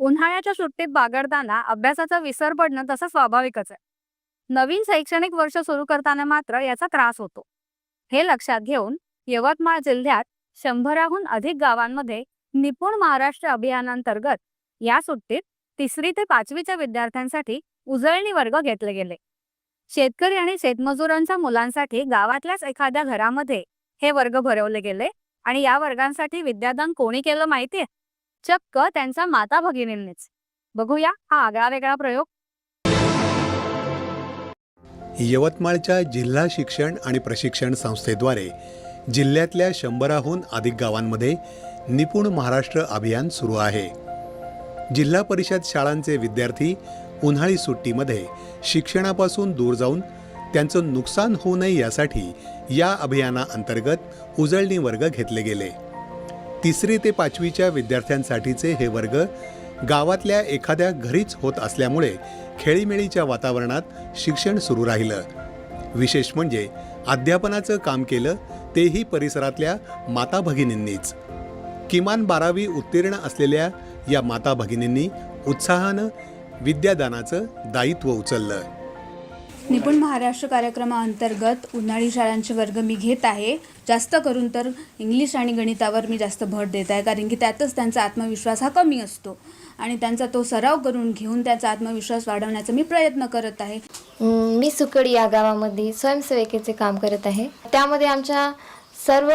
उन्हाळ्याच्या सुट्टीत बागडताना अभ्यासाचा विसर पडणं तसं स्वाभाविकच आहे. नवीन शैक्षणिक वर्ष सुरू करताना मात्र याचा त्रास होतो. हे लक्षात घेऊन यवतमाळ जिल्ह्यात शंभराहून अधिक गावांमध्ये निपुण महाराष्ट्र अभियानांतर्गत या सुट्टीत तिसरी ते पाचवीच्या विद्यार्थ्यांसाठी उजळणी वर्ग घेतले गेले. शेतकरी आणि शेतमजुरांच्या मुलांसाठी गावातल्याच एखाद्या घरामध्ये हे वर्ग भरवले गेले आणि या वर्गांसाठी विद्यादान कोणी केलं माहितीये? चक्क त्यांचा माता भगिनींनीच. बघूया हा आगळा वेगळा प्रयोग. यवतमाळच्या जिल्हा शिक्षण आणि प्रशिक्षण संस्थेद्वारे जिल्ह्यातल्या शंभराहून अधिक गावांमध्ये निपुण महाराष्ट्र अभियान सुरू आहे. जिल्हा परिषद शाळांचे विद्यार्थी उन्हाळी सुट्टीमध्ये शिक्षणापासून दूर जाऊन त्यांचं नुकसान होऊ नये यासाठी या अभियानाअंतर्गत उजळणी वर्ग घेतले गेले. तिसरी ते पाचवीच्या विद्यार्थ्यांसाठीचे हे वर्ग गावातल्या एखाद्या घरीच होत असल्यामुळे खेळीमेळीच्या वातावरणात शिक्षण सुरू राहिलं. विशेष म्हणजे अध्यापनाचं काम केलं तेही परिसरातल्या माता भगिनींनीच. किमान बारावी उत्तीर्ण असलेल्या या माता भगिनींनी उत्साहानं विद्यादानाचं दायित्व उचललं. निपुण महाराष्ट्र कार्यक्रमाअंतर्गत उन्हाळी शाळांचे वर्ग मी घेत आहे. जास्त करून तर इंग्लिश आणि गणितावर मी जास्त भर देत आहे कारण की त्यातच त्यांचा आत्मविश्वास हा कमी असतो. आणि त्यांचा तो सराव करून घेऊन त्याचा आत्मविश्वास वाढवण्याचा मी प्रयत्न करत आहे. मी सुकडी या गावामध्ये स्वयंसेविकेचे काम करत आहे. त्यामध्ये आमच्या सर्व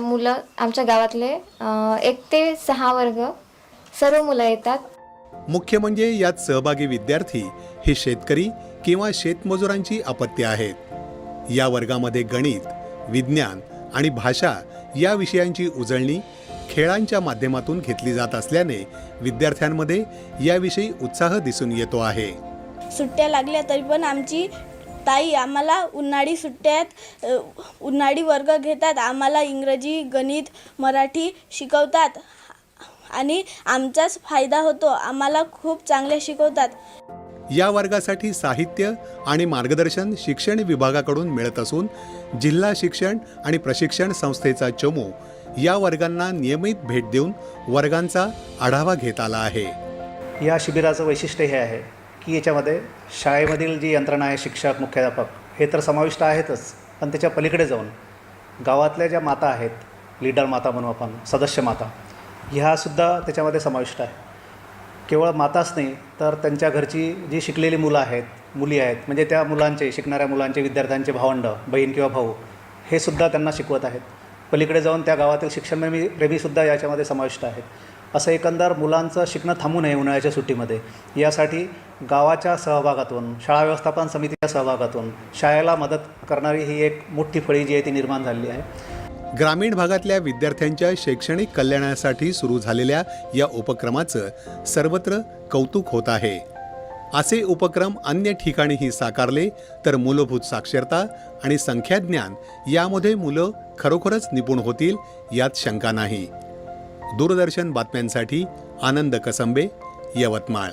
मुलं आमच्या गावातले एक ते सहा वर्ग सर्व मुलं येतात. मुख्य म्हणजे यात सहभागी विद्यार्थी हे शेतकरी किंवा शेतमजुरांची अपत्य आहेत. या वर्गामध्ये गणित विज्ञान आणि भाषा या विषयांची उजळणी खेळांच्या माध्यमातून घेतली जात असल्याने विद्यार्थ्यांमध्ये याविषयी उत्साह दिसून येतो आहे. सुट्ट्या लागल्या तरी पण आमची ताई आम्हाला उन्हाळी सुट्ट्यात उन्हाळी वर्ग घेतात. आम्हाला इंग्रजी गणित मराठी शिकवतात. आणि आमचाच फायदा होतो. आम्हाला खूप चांगले शिकवतात. या वर्गासाठी साहित्य आणि मार्गदर्शन शिक्षण विभागाकडून मिळत असून जिल्हा शिक्षण आणि प्रशिक्षण संस्थेचा चमू या वर्गांना नियमित भेट देऊन वर्गांचा आढावा घेत आला आहे. या शिबिराचं वैशिष्ट्य हे आहे की याच्यामध्ये शाळेमधील जी यंत्रणा आहे शिक्षक मुख्याध्यापक हे तर समाविष्ट आहेतच पण त्याच्या पलीकडे जाऊन गावातल्या ज्या माता आहेत लीडर माता म्हणू आपण सदस्य माता ह्यासुद्धा त्याच्यामध्ये समाविष्ट आहे. केवळ माताच नाही तर त्यांच्या घरची जी शिकलेली मुलं आहेत मुली आहेत म्हणजे त्या मुलांचे शिकणाऱ्या मुलांचे विद्यार्थ्यांचे भावंड बहीण किंवा भाऊ हे सुद्धा त्यांना शिकवत आहेत. पलीकडे जाऊन त्या गावातील शिक्षणप्रेमी प्रेमीसुद्धा याच्यामध्ये समाविष्ट आहेत. असं एकंदर मुलांचं शिकणं थांबू नये उन्हाळ्याच्या सुट्टीमध्ये. यासाठी गावाच्या सहभागातून शाळा व्यवस्थापन समितीच्या सहभागातून शाळेला मदत करणारी ही एक मोठी फळी जी आहे ती निर्माण झालेली आहे. ग्रामीण भागातल्या विद्यार्थ्यांच्या शैक्षणिक कल्याणासाठी सुरू झालेल्या या उपक्रमाचं सर्वत्र कौतुक होत आहे. असे उपक्रम अन्य ठिकाणीही साकारले तर मूलभूत साक्षरता आणि संख्याज्ञान यामध्ये मुलं खरोखरच निपुण होतील यात शंका नाही. दूरदर्शन बातम्यांसाठी आनंद कसंबे यवतमाळ.